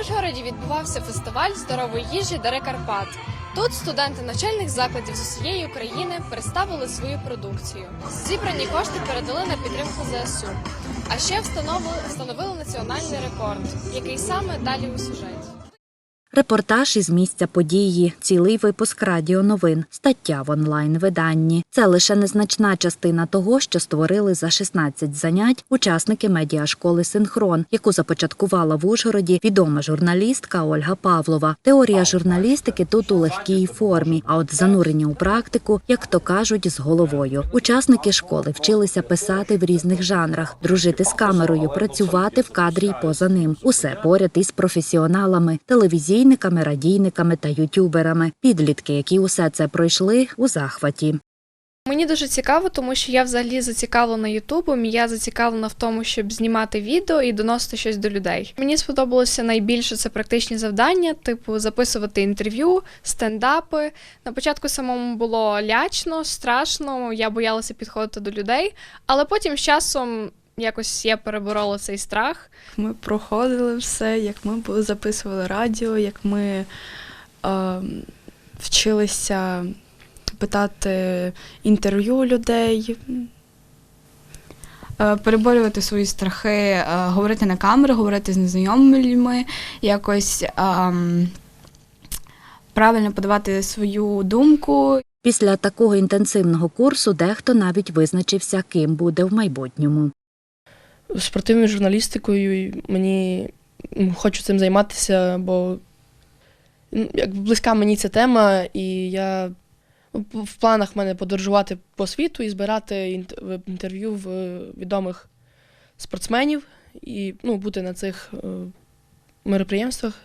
Ужгороді відбувався фестиваль здорової їжі Дари Карпат. Тут студенти навчальних закладів з усієї України представили свою продукцію. Зібрані кошти передали на підтримку ЗСУ. А ще встановили, встановили національний рекорд, який саме далі у сюжеті. Репортаж із місця події, цілий випуск радіоновин, стаття в онлайн-виданні. Це лише незначна частина того, що створили за 16 занять учасники медіашколи Синхрон, яку започаткувала в Ужгороді відома журналістка Ольга Павлова. Теорія журналістики тут у легкій формі, а от занурення у практику, як то кажуть, з головою. Учасники школи вчилися писати в різних жанрах, дружити з камерою, працювати в кадрі й поза ним. Усе поряд із професіоналами, телевізійниками, радійниками та ютюберами. Підлітки, які усе це пройшли, у захваті. Мені дуже цікаво, тому що я взагалі зацікавлена Ютубом. Я зацікавлена в тому, щоб знімати відео і доносити щось до людей. Мені сподобалося найбільше це практичні завдання, типу записувати інтерв'ю, стендапи. На початку самому було лячно, страшно. Я боялася підходити до людей, але потім з часом якось я переборола цей страх. Ми проходили все, як ми записували радіо, як ми е, вчилися питати інтерв'ю людей. Е, переборювати свої страхи, е, говорити на камеру, говорити з незнайомими людьми, якось ем, правильно подавати свою думку. Після такого інтенсивного курсу дехто навіть визначився, ким буде в майбутньому. Спортивною журналістикою. і Мені хочу цим займатися, бо як близька мені ця тема, і я ну, в планах в мене подорожувати по світу і збирати інтерв'ю в відомих спортсменів і ну, бути на цих е, мероприємствах.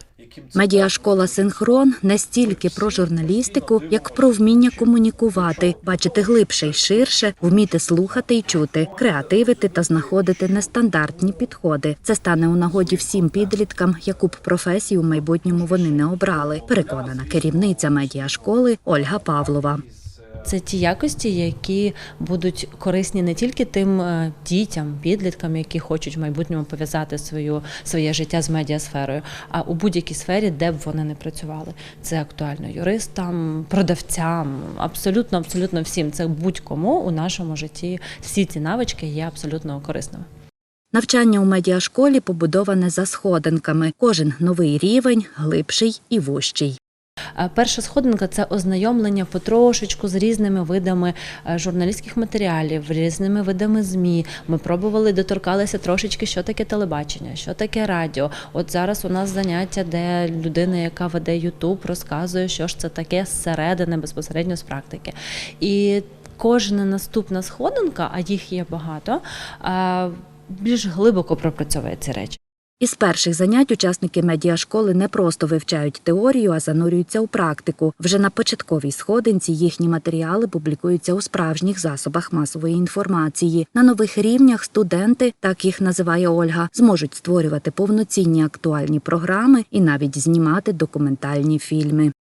Медіашкола Синхрон настільки про журналістику, як про вміння комунікувати, бачити глибше й ширше, вміти слухати й чути, креативити та знаходити нестандартні підходи. Це стане у нагоді всім підліткам, яку б професію в майбутньому вони не обрали. Переконана керівниця медіашколи Ольга Павлова. Це ті якості, які будуть корисні не тільки тим е, дітям, підліткам, які хочуть в майбутньому пов'язати свою своє життя з медіасферою, а у будь-якій сфері, де б вони не працювали. Це актуально юристам, продавцям, абсолютно, абсолютно всім. Це будь-кому у нашому житті. Всі ці навички є абсолютно корисними. Навчання у медіашколі побудоване за сходинками. Кожен новий рівень глибший і вущий. Е, Перша сходинка це ознайомлення потрошечку з різними видами е, журналістських матеріалів, різними видами ЗМІ. Ми пробували доторкалися трошечки, що таке телебачення, що таке радіо. От зараз у нас заняття, де людина, яка веде Ютуб, розказує, що ж це таке зсередини, безпосередньо з практики. І кожна наступна сходинка, а їх є багато, е, більш глибоко пропрацьовує ці речі. Із перших занять учасники медіашколи не просто вивчають теорію, а занурюються у практику. Вже на початковій сходинці їхні матеріали публікуються у справжніх засобах масової інформації. На нових рівнях студенти, так їх називає Ольга, зможуть створювати повноцінні актуальні програми і навіть знімати документальні фільми.